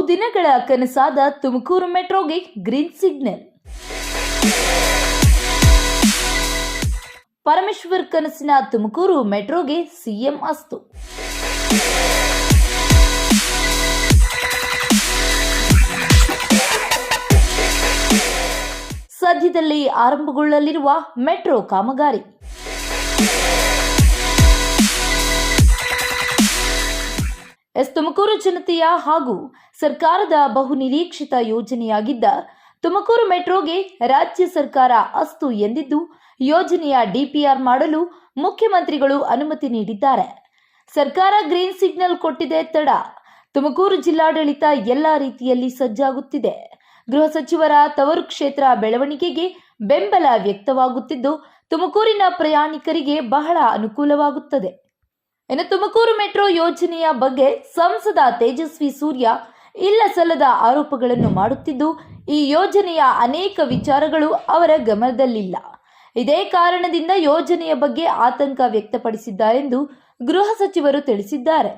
ಬಹುದಿನಗಳ ಕನಸಾದ ತುಮಕೂರು ಮೆಟ್ರೋಗೆ ಗ್ರೀನ್ ಸಿಗ್ನಲ್. ಪರಮೇಶ್ವರ್ ಕನಸಿನ ತುಮಕೂರು ಮೆಟ್ರೋಗೆ ಸಿಎಂ ಅಸ್ತು. ಸದ್ಯದಲ್ಲಿ ಆರಂಭಗೊಳ್ಳಲಿರುವ ಮೆಟ್ರೋ ಕಾಮಗಾರಿ. ಎಸ್ ತುಮಕೂರು ಜನತೆಯ ಹಾಗೂ ಸರ್ಕಾರದ ಬಹುನಿರೀಕ್ಷಿತ ಯೋಜನೆಯಾಗಿದ್ದ ತುಮಕೂರು ಮೆಟ್ರೋಗೆ ರಾಜ್ಯ ಸರ್ಕಾರ ಅಸ್ತು ಎಂದಿದ್ದು, ಯೋಜನೆಯ ಡಿಪಿಆರ್ ಮಾಡಲು ಮುಖ್ಯಮಂತ್ರಿಗಳು ಅನುಮತಿ ನೀಡಿದ್ದಾರೆ. ಸರ್ಕಾರ ಗ್ರೀನ್ ಸಿಗ್ನಲ್ ಕೊಟ್ಟಿದೆ ತಡ, ತುಮಕೂರು ಜಿಲ್ಲಾಡಳಿತ ಎಲ್ಲ ರೀತಿಯಲ್ಲಿ ಸಜ್ಜಾಗುತ್ತಿದೆ. ಗೃಹ ಸಚಿವರ ತವರು ಕ್ಷೇತ್ರ ಬೆಳವಣಿಗೆಗೆ ಬೆಂಬಲ ವ್ಯಕ್ತವಾಗುತ್ತಿದ್ದು, ತುಮಕೂರಿನ ಪ್ರಯಾಣಿಕರಿಗೆ ಬಹಳ ಅನುಕೂಲವಾಗುತ್ತದೆ. ಇನ್ನು ತುಮಕೂರು ಮೆಟ್ರೋ ಯೋಜನೆಯ ಬಗ್ಗೆ ಸಂಸದ ತೇಜಸ್ವಿ ಸೂರ್ಯ ಇಲ್ಲ ಸಲ್ಲದ ಆರೋಪಗಳನ್ನು ಮಾಡುತ್ತಿದ್ದು, ಈ ಯೋಜನೆಯ ಅನೇಕ ವಿಚಾರಗಳು ಅವರ ಗಮನದಲ್ಲಿಲ್ಲ. ಇದೇ ಕಾರಣದಿಂದ ಯೋಜನೆಯ ಬಗ್ಗೆ ಆತಂಕ ವ್ಯಕ್ತಪಡಿಸಿದ್ದಾರೆಂದು ಗೃಹ ಸಚಿವರು ತಿಳಿಸಿದ್ದಾರೆ.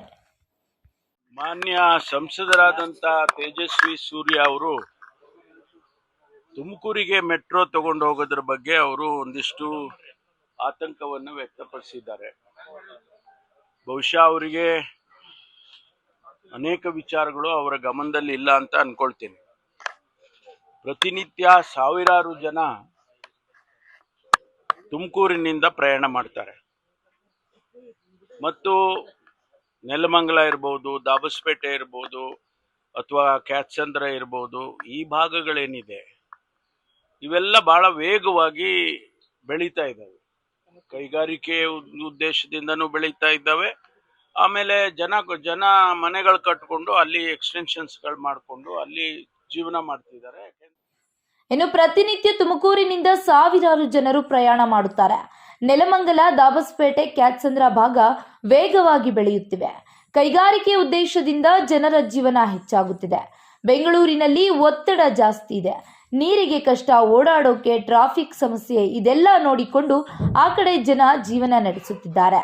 ಮಾನ್ಯ ಸಂಸದರಾದಂಥ ತೇಜಸ್ವಿ ಸೂರ್ಯ ಅವರು ತುಮಕೂರಿಗೆ ಮೆಟ್ರೋ ತಗೊಂಡು ಹೋಗೋದ್ರ ಬಗ್ಗೆ ಅವರು ಒಂದಿಷ್ಟು ಆತಂಕವನ್ನು ವ್ಯಕ್ತಪಡಿಸಿದ್ದಾರೆ. ಬಹುಶಃ ಅವರಿಗೆ ಅನೇಕ ವಿಚಾರಗಳು ಅವರ ಗಮನದಲ್ಲಿ ಇಲ್ಲ ಅಂತ ಅನ್ಕೊಳ್ತೀನಿ. ಪ್ರತಿನಿತ್ಯ ಸಾವಿರಾರು ಜನ ತುಮಕೂರಿನಿಂದ ಪ್ರಯಾಣ ಮಾಡ್ತಾರೆ. ಮತ್ತು ನೆಲಮಂಗಲ ಇರ್ಬೋದು, ದಾಬಸ್ಪೇಟೆ ಇರ್ಬೋದು, ಅಥವಾ ಕ್ಯಾತ್ಸಂದ್ರ ಇರ್ಬೋದು, ಈ ಭಾಗಗಳೇನಿದೆ, ಇವೆಲ್ಲ ಬಹಳ ವೇಗವಾಗಿ ಬೆಳೀತಾ ಇದ್ದಾವೆ. ಕೈಗಾರಿಕೆ ಉದ್- ಉದ್ದೇಶದಿಂದನೂ ಬೆಳೀತಾ ಇದ್ದಾವೆ. ಆಮೇಲೆ ಜನ ಜನ ಮನೆಗಳು ಕಟ್ಕೊಂಡು ಅಲ್ಲಿ ಎಕ್ಸ್ಟೆನ್ಷನ್ಸ್ಗಳು ಮಾಡಿಕೊಂಡು ಅಲ್ಲಿ ಜೀವನ ಮಾಡ್ತಿದ್ದಾರೆ. ಇನ್ನು ಪ್ರತಿನಿತ್ಯ ತುಮಕೂರಿನಿಂದ ಸಾವಿರಾರು ಜನರು ಪ್ರಯಾಣ ಮಾಡುತ್ತಾರೆ. ನೆಲಮಂಗಲ, ದಾಬಸ್ಪೇಟೆ, ಕ್ಯಾತ್ಸಂದ್ರ ಭಾಗ ವೇಗವಾಗಿ ಬೆಳೆಯುತ್ತಿವೆ. ಕೈಗಾರಿಕೆ ಉದ್ದೇಶದಿಂದ ಜನರ ಜೀವನ ಹೆಚ್ಚಾಗುತ್ತಿದೆ. ಬೆಂಗಳೂರಿನಲ್ಲಿ ಒತ್ತಡ ಜಾಸ್ತಿ ಇದೆ. ನೀರಿಗೆ ಕಷ್ಟ, ಓಡಾಡೋಕೆ ಟ್ರಾಫಿಕ್ ಸಮಸ್ಯೆ ಇದೆಲ್ಲ ನೋಡಿಕೊಂಡು ಆ ಕಡೆ ಜನ ಜೀವನ ನಡೆಸುತ್ತಿದ್ದಾರೆ.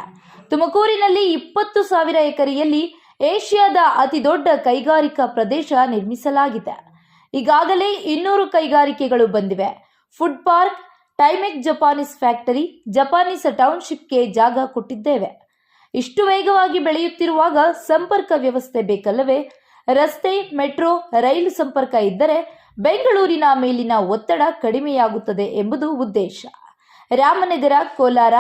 ತುಮಕೂರಿನಲ್ಲಿ ಇಪ್ಪತ್ತು ಸಾವಿರ ಎಕರೆಯಲ್ಲಿ ಏಷ್ಯಾದ ಅತಿ ದೊಡ್ಡ ಕೈಗಾರಿಕಾ ಪ್ರದೇಶ ನಿರ್ಮಿಸಲಾಗಿದೆ. ಈಗಾಗಲೇ ಇನ್ನೂರು ಕೈಗಾರಿಕೆಗಳು ಬಂದಿವೆ. ಫುಡ್ ಪಾರ್ಕ್, ಟೈಮೆಕ್ ಜಪಾನೀಸ್ ಫ್ಯಾಕ್ಟರಿ, ಜಪಾನೀಸ್ ಟೌನ್ಶಿಪ್ಗೆ ಜಾಗ ಕೊಟ್ಟಿದ್ದೇವೆ. ಇಷ್ಟು ವೇಗವಾಗಿ ಬೆಳೆಯುತ್ತಿರುವಾಗ ಸಂಪರ್ಕ ವ್ಯವಸ್ಥೆ ಬೇಕಲ್ಲವೇ? ರಸ್ತೆ, ಮೆಟ್ರೋ, ರೈಲು ಸಂಪರ್ಕ ಇದ್ದರೆ ಬೆಂಗಳೂರಿನ ಮೇಲಿನ ಒತ್ತಡ ಕಡಿಮೆಯಾಗುತ್ತದೆ ಎಂಬುದು ಉದ್ದೇಶ. ರಾಮನಗರ, ಕೋಲಾರ,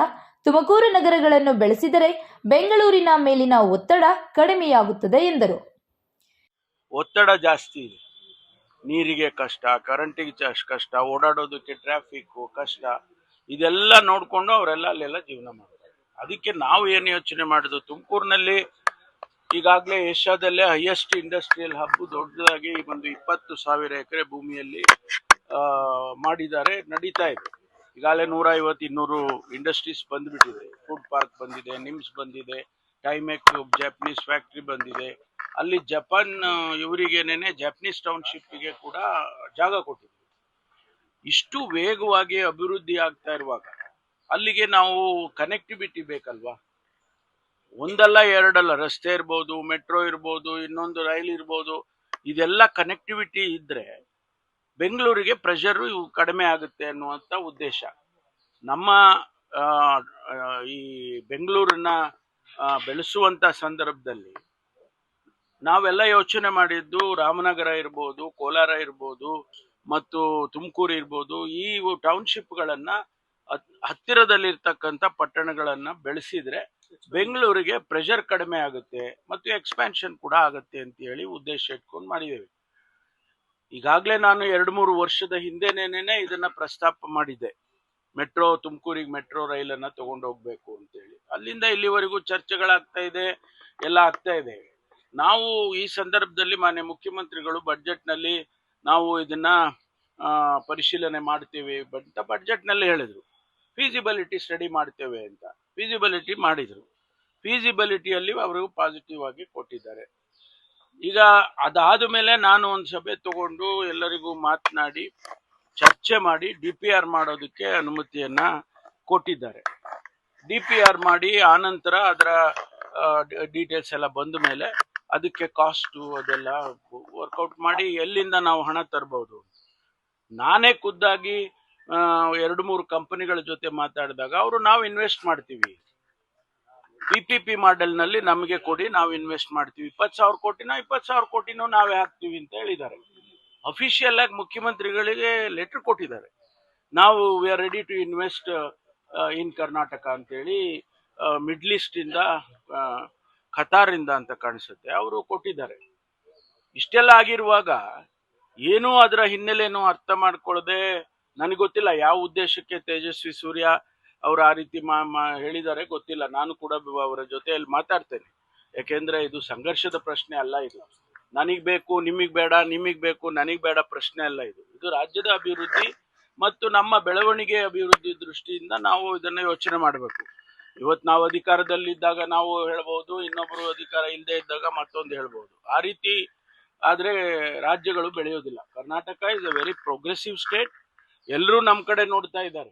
ತುಮಕೂರು ನಗರಗಳನ್ನು ಬೆಳೆಸಿದರೆ ಬೆಂಗಳೂರಿನ ಮೇಲಿನ ಒತ್ತಡ ಕಡಿಮೆಯಾಗುತ್ತದೆ ಎಂದರು. ಒತ್ತಡ ಜಾಸ್ತಿ ನೀರಿಗೆ ಕಷ್ಟ, ಕರೆಂಟಿಗೆ ಕಷ್ಟ, ಓಡಾಡೋದಕ್ಕೆ ಟ್ರಾಫಿಕ್ಕು, ಕಷ್ಟ, ಇದೆಲ್ಲ ನೋಡಿಕೊಂಡು ಅವರೆಲ್ಲ ಅಲ್ಲೆಲ್ಲ ಜೀವನ ಮಾಡ್ತಾರೆ. ಅದಕ್ಕೆ ನಾವು ಏನು ಯೋಚನೆ ಮಾಡೋದು ತುಮಕೂರಿನಲ್ಲಿ ಈಗಾಗಲೇ ಏಷ್ಯಾದಲ್ಲೇ ಹೈಯೆಸ್ಟ್ ಇಂಡಸ್ಟ್ರಿಯಲ್ ಹಬ್ ದೊಡ್ಡದಾಗಿ ಒಂದು ಇಪ್ಪತ್ತು ಸಾವಿರ ಎಕರೆ ಭೂಮಿಯಲ್ಲಿ ಮಾಡಿದ್ದಾರೆ, ನಡೀತಾ ಇದೆ. ಈಗಾಗಲೇ ನೂರ ಐವತ್ತು ಇನ್ನೂರು ಇಂಡಸ್ಟ್ರೀಸ್ ಬಂದ್ಬಿಟ್ಟಿದೆ. ಫುಡ್ ಪಾರ್ಕ್ ಬಂದಿದೆ ನಿಮ್ಸ್ ಬಂದಿದೆ ಟೈಮೆಕ್ ಜಪನೀಸ್ ಫ್ಯಾಕ್ಟ್ರಿ ಬಂದಿದೆ. ಅಲ್ಲಿ ಜಪಾನ್ ಇವರಿಗೇನೆ ಜಪನೀಸ್ ಟೌನ್ಶಿಪ್ಗೆ ಕೂಡ ಜಾಗ ಕೊಟ್ಟಿದೆ. ಇಷ್ಟು ವೇಗವಾಗಿ ಅಭಿವೃದ್ಧಿ ಆಗ್ತಾ ಇರುವಾಗ ಅಲ್ಲಿಗೆ ನಾವು ಕನೆಕ್ಟಿವಿಟಿ ಬೇಕಲ್ವಾ? ಒಂದಲ್ಲ ಎರಡಲ್ಲ, ರಸ್ತೆ ಇರ್ಬೋದು, ಮೆಟ್ರೋ ಇರ್ಬೋದು, ಇನ್ನೊಂದು ರೈಲ್ ಇರ್ಬೋದು, ಇದೆಲ್ಲ ಕನೆಕ್ಟಿವಿಟಿ ಇದ್ದರೆ ಬೆಂಗಳೂರಿಗೆ ಪ್ರೆಷರು ಕಡಿಮೆ ಆಗುತ್ತೆ ಅನ್ನುವಂಥ ಉದ್ದೇಶ. ನಮ್ಮ ಈ ಬೆಂಗಳೂರನ್ನ ಬೆಳೆಸುವಂಥ ಸಂದರ್ಭದಲ್ಲಿ ನಾವೆಲ್ಲ ಯೋಚನೆ ಮಾಡಿದ್ದು ರಾಮನಗರ ಇರ್ಬೋದು, ಕೋಲಾರ ಇರ್ಬೋದು, ಮತ್ತು ತುಮಕೂರು ಇರ್ಬೋದು, ಈ ಟೌನ್ಶಿಪ್ಗಳನ್ನು ಹತ್ತಿರದಲ್ಲಿರ್ತಕ್ಕಂಥ ಪಟ್ಟಣಗಳನ್ನು ಬೆಳೆಸಿದ್ರೆ ಬೆಂಗಳೂರಿಗೆ ಪ್ರೆಷರ್ ಕಡಿಮೆ ಆಗುತ್ತೆ ಮತ್ತು ಎಕ್ಸ್ಪ್ಯಾನ್ಷನ್ ಕೂಡ ಆಗುತ್ತೆ ಅಂತ ಹೇಳಿ ಉದ್ದೇಶ ಇಟ್ಕೊಂಡು ಮಾಡಿದ್ದೇವೆ. ಈಗಾಗಲೇ ನಾನು ಎರಡು ಮೂರು ವರ್ಷದ ಹಿಂದೆನೇನೆ ಇದನ್ನ ಪ್ರಸ್ತಾಪ ಮಾಡಿದ್ದೆ. ಮೆಟ್ರೋ, ತುಮಕೂರಿಗೆ ಮೆಟ್ರೋ ರೈಲನ್ನು ತಗೊಂಡು ಹೋಗ್ಬೇಕು ಅಂತೇಳಿ ಅಲ್ಲಿಂದ ಇಲ್ಲಿವರೆಗೂ ಚರ್ಚೆಗಳಾಗ್ತಾ ಇದೆ, ಎಲ್ಲ ಆಗ್ತಾ ಇದೆ. ನಾವು ಈ ಸಂದರ್ಭದಲ್ಲಿ ಮಾನ್ಯ ಮುಖ್ಯಮಂತ್ರಿಗಳು ಬಡ್ಜೆಟ್ನಲ್ಲಿ ನಾವು ಇದನ್ನ ಪರಿಶೀಲನೆ ಮಾಡ್ತೀವಿ ಅಂತ ಬಡ್ಜೆಟ್ನಲ್ಲಿ ಹೇಳಿದರು. ಫೀಸಿಬಿಲಿಟಿ ಸ್ಟಡಿ ಮಾಡ್ತೇವೆ ಅಂತ. ಫೀಸಿಬಿಲಿಟಿ ಮಾಡಿದರು. ಫೀಸಿಬಿಲಿಟಿಯಲ್ಲಿ ಅವರು ಪಾಸಿಟಿವ್ ಆಗಿ ಕೊಟ್ಟಿದ್ದಾರೆ. ಈಗ ಅದಾದ ಮೇಲೆ ನಾನು ಒಂದು ಸಭೆ ತಗೊಂಡು ಎಲ್ಲರಿಗೂ ಮಾತನಾಡಿ, ಚರ್ಚೆ ಮಾಡಿ ಡಿ ಪಿ ಆರ್ ಮಾಡೋದಕ್ಕೆ ಅನುಮತಿಯನ್ನ ಕೊಟ್ಟಿದ್ದಾರೆ. ಡಿ ಪಿ ಆರ್ ಮಾಡಿ, ಆನಂತರ ಅದರ ಡೀಟೇಲ್ಸ್ ಎಲ್ಲ ಬಂದ ಮೇಲೆ ಅದಕ್ಕೆ ಕಾಸ್ಟು ಅದೆಲ್ಲ ವರ್ಕೌಟ್ ಮಾಡಿ ಎಲ್ಲಿಂದ ನಾವು ಹಣ ತರ್ಬೋದು ನಾನೇ ಖುದ್ದಾಗಿ ಎರಡು ಮೂರು ಕಂಪನಿಗಳ ಜೊತೆ ಮಾತಾಡಿದಾಗ ಅವರು ನಾವು ಇನ್ವೆಸ್ಟ್ ಮಾಡ್ತೀವಿ. ಪಿ ಪಿ ಪಿ ಮಾಡೆಲ್ನಲ್ಲಿ ನಮಗೆ ಕೊಡಿ ನಾವು ಇನ್ವೆಸ್ಟ್ ಮಾಡ್ತೀವಿ. ಇಪ್ಪತ್ತು ಸಾವಿರ ಕೋಟಿನ ಇಪ್ಪತ್ತು ಸಾವಿರ ಕೋಟಿನೋ ನಾವೇ ಹಾಕ್ತೀವಿ ಅಂತ ಹೇಳಿದ್ದಾರೆ. ಅಫಿಷಿಯಲ್ ಆಗಿ ಮುಖ್ಯಮಂತ್ರಿಗಳಿಗೆ ಲೆಟರ್ ಕೊಟ್ಟಿದ್ದಾರೆ. ನಾವು we are ready to invest in Karnataka ಅಂತೇಳಿ ಮಿಡ್ಲ್ ಈಸ್ಟ್ ಇಂದ ಆ, ಖತಾರಿಂದ ಅಂತ ಕಾಣಿಸುತ್ತೆ. ಅವರು ಕೊಟ್ಟಿದ್ದಾರೆ. ಇಷ್ಟೆಲ್ಲ ಆಗಿರುವಾಗ ಏನೂ ಅದರ ಹಿನ್ನೆಲೆನೂ ಅರ್ಥ ಮಾಡ್ಕೊಳ್ಳದೆ ನನಗೆ ಗೊತ್ತಿಲ್ಲ ಯಾವ ಉದ್ದೇಶಕ್ಕೆ ತೇಜಸ್ವಿ ಸೂರ್ಯ ಅವರು ಆ ರೀತಿ ಮಾ ಹೇಳಿದ್ದಾರೆ ಗೊತ್ತಿಲ್ಲ. ನಾನು ಕೂಡ ಅವರ ಜೊತೆಯಲ್ಲಿ ಮಾತಾಡ್ತೇನೆ. ಯಾಕೆಂದ್ರೆ ಇದು ಸಂಘರ್ಷದ ಪ್ರಶ್ನೆ ಅಲ್ಲ ಇದು. ನನಗೆ ಬೇಕು ನಿಮಗೆ ಬೇಡ ನಿಮಗ್ ಬೇಕು, ನನಗೆ ಬೇಡ ಪ್ರಶ್ನೆ ಅಲ್ಲ ಇದು. ಇದು ರಾಜ್ಯದ ಅಭಿವೃದ್ಧಿ ಮತ್ತು ನಮ್ಮ ಬೆಳವಣಿಗೆ ಅಭಿವೃದ್ಧಿ ದೃಷ್ಟಿಯಿಂದ ನಾವು ಇದನ್ನ ಯೋಚನೆ ಮಾಡಬೇಕು. ಇವತ್ತು ನಾವು ಅಧಿಕಾರದಲ್ಲಿದ್ದಾಗ ನಾವು ಹೇಳ್ಬೋದು ಇನ್ನೊಬ್ಬರು ಅಧಿಕಾರ ಇಲ್ಲದೆ ಇದ್ದಾಗ ಮತ್ತೊಂದು ಹೇಳ್ಬೋದು. ಆ ರೀತಿ ಆದರೆ ರಾಜ್ಯಗಳು ಬೆಳೆಯೋದಿಲ್ಲ. Karnataka is a very progressive state ಎಲ್ಲರೂ ನಮ್ಮ ಕಡೆ ನೋಡ್ತಾ ಇದ್ದಾರೆ.